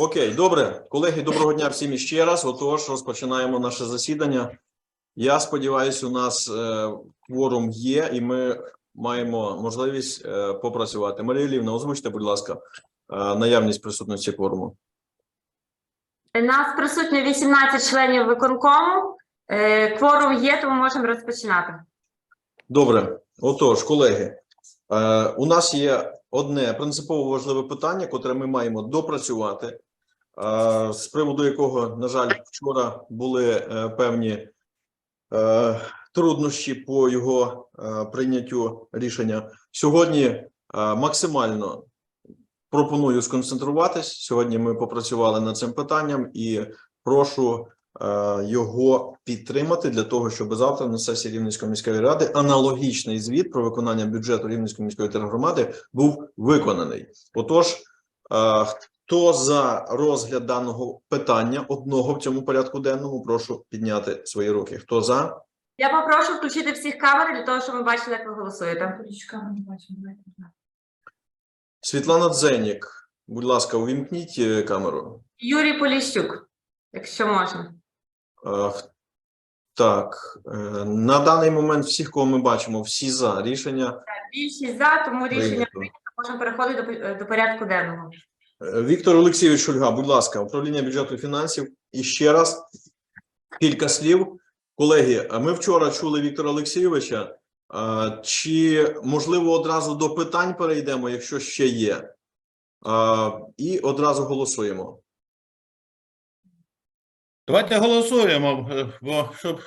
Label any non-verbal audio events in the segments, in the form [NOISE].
Окей, добре. Колеги, доброго дня всім іще раз. Отож, розпочинаємо наше засідання. Я сподіваюся, у нас е, кворум є, і ми маємо можливість е, попрацювати. Марія Лівна, озвучте, будь ласка, е, наявність присутності кворуму. Нас присутньо 18 членів виконкому. Кворум є, тому можемо розпочинати. Добре, отож, колеги, у нас є одне принципово важливе питання, котре ми маємо допрацювати, з приводу якого, на жаль, вчора були е, певні е, труднощі по його е, прийняттю рішення. Сьогодні максимально пропоную сконцентруватись. Сьогодні ми попрацювали над цим питанням і прошу його підтримати для того, щоб завтра на сесії Рівненської міської ради аналогічний звіт про виконання бюджету Рівненської міської тергромади був виконаний. Отож, хто за розгляд даного питання одного в цьому порядку денному, прошу підняти свої руки. Хто за? Я попрошу включити всіх камер для того, щоб ми бачили, як ви голосуєте. Світлана Дзенік, будь ласка, увімкніть е, камеру. Юрій Поліщук, якщо можна. Е, Так, е, на даний момент всіх, кого ми бачимо, всі за рішення. Більшість за, тому рішення прийнято. Можемо переходити до порядку денного. Віктор Олексійович Шульга, будь ласка, управління бюджету і фінансів. І ще раз кілька слів. Колеги, ми вчора чули Віктора Олексійовича. Чи можливо одразу до питань перейдемо, якщо ще є, і одразу голосуємо. Давайте голосуємо, бо щоб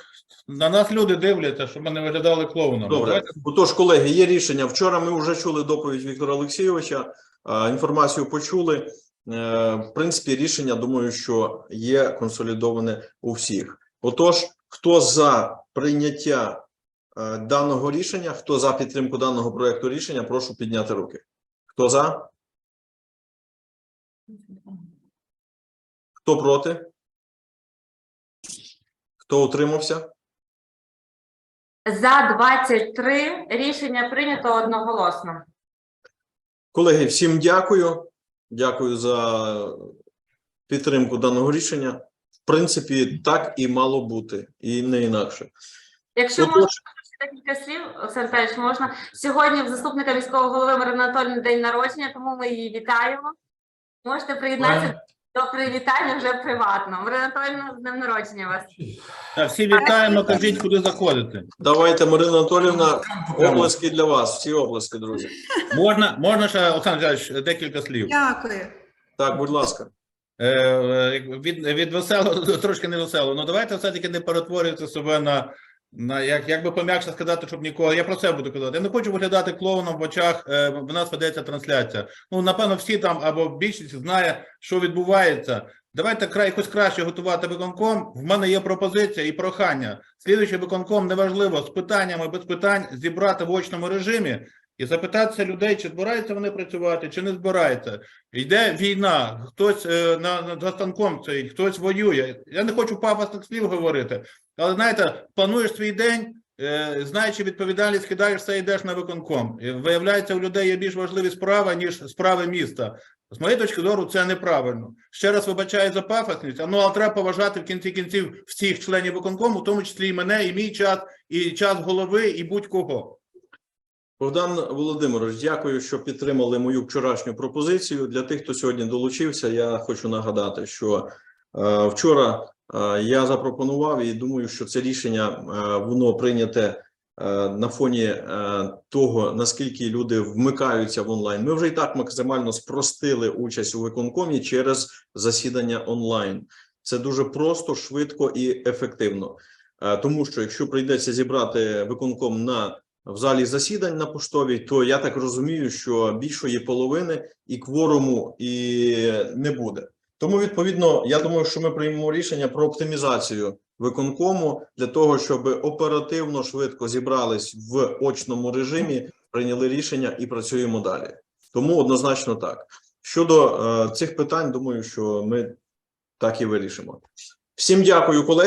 на нас люди дивляться, щоб ми не виглядали клоуном. Добре, Давайте отож, колеги, є рішення. Вчора ми вже чули доповідь Віктора Олексійовича. А, Інформацію почули. Е, В принципі, рішення думаю, що є консолідоване у всіх. Отож, хто за прийняття е, даного рішення, хто за підтримку даного проекту рішення, прошу підняти руки. Хто за? Хто проти? Хто утримався? За 23 рішення прийнято одноголосно. Колеги, всім дякую. Дякую за підтримку даного рішення. В принципі, так і мало бути, і не інакше. Якщо Отож- можна ще декілька слів, Олександр можна. Сьогодні в заступника міського голови Марина Анатольовни день народження, тому ми її вітаємо. Можете приєднатися до привітання вже приватно. Марина Анатольовна, з днем народження вас. Так, всі вітаємо, кажіть, куди заходити. Давайте, Марина Анатолівна, облески для вас. Всі облески, друзі. Можна, можна ще, Олександр Віталійович, декілька слів. Дякую. Так, будь ласка. Е, е, від, від веселого до [LAUGHS] трошки не веселого. Ну давайте все-таки не перетворювати себе на, на як, як би пом'якше сказати, щоб нікого. Я про це буду казати. Я не хочу виглядати клоуном в очах. Е, в нас ведеться трансляція. Ну, напевно, всі там або більшість знає, що відбувається. Давайте край якось краще готувати виконком. В мене є пропозиція і прохання. Слідуючий виконком неважливо з питаннями без питань зібрати в очному режимі і запитатися людей, чи збираються вони працювати, чи не збираються. Йде війна, хтось е, на, над станком стоїть, хтось воює. Я не хочу пафосних слів говорити, але знаєте, плануєш свій день, е, знаючи відповідальність, кидаєш все, йдеш на виконком. І виявляється, у людей є більш важливі справи, ніж справи міста. З моєї точки зору, це неправильно. Ще раз вибачаю за пафосність, ну але треба поважати в кінці кінців всіх членів виконкому, в тому числі і мене, і мій час, і час голови, і будь-кого. Богдан Володимирович, дякую, що підтримали мою вчорашню пропозицію. Для тих, хто сьогодні долучився, я хочу нагадати, що е, вчора е, я запропонував і думаю, що це рішення е, воно прийняте на фоні того, наскільки люди вмикаються в онлайн. Ми вже і так максимально спростили участь у виконкомі через засідання онлайн. Це дуже просто, швидко і ефективно. Тому що якщо прийдеться зібрати виконком на в залі засідань на поштовій, то я так розумію, що більшої половини і кворуму і не буде. Тому відповідно, я думаю, що ми приймемо рішення про оптимізацію виконкому для того, щоб оперативно швидко зібрались в очному режимі, прийняли рішення і працюємо далі. Тому однозначно так. Щодо е, цих питань, думаю, що ми так і вирішимо. Всім дякую, колеги.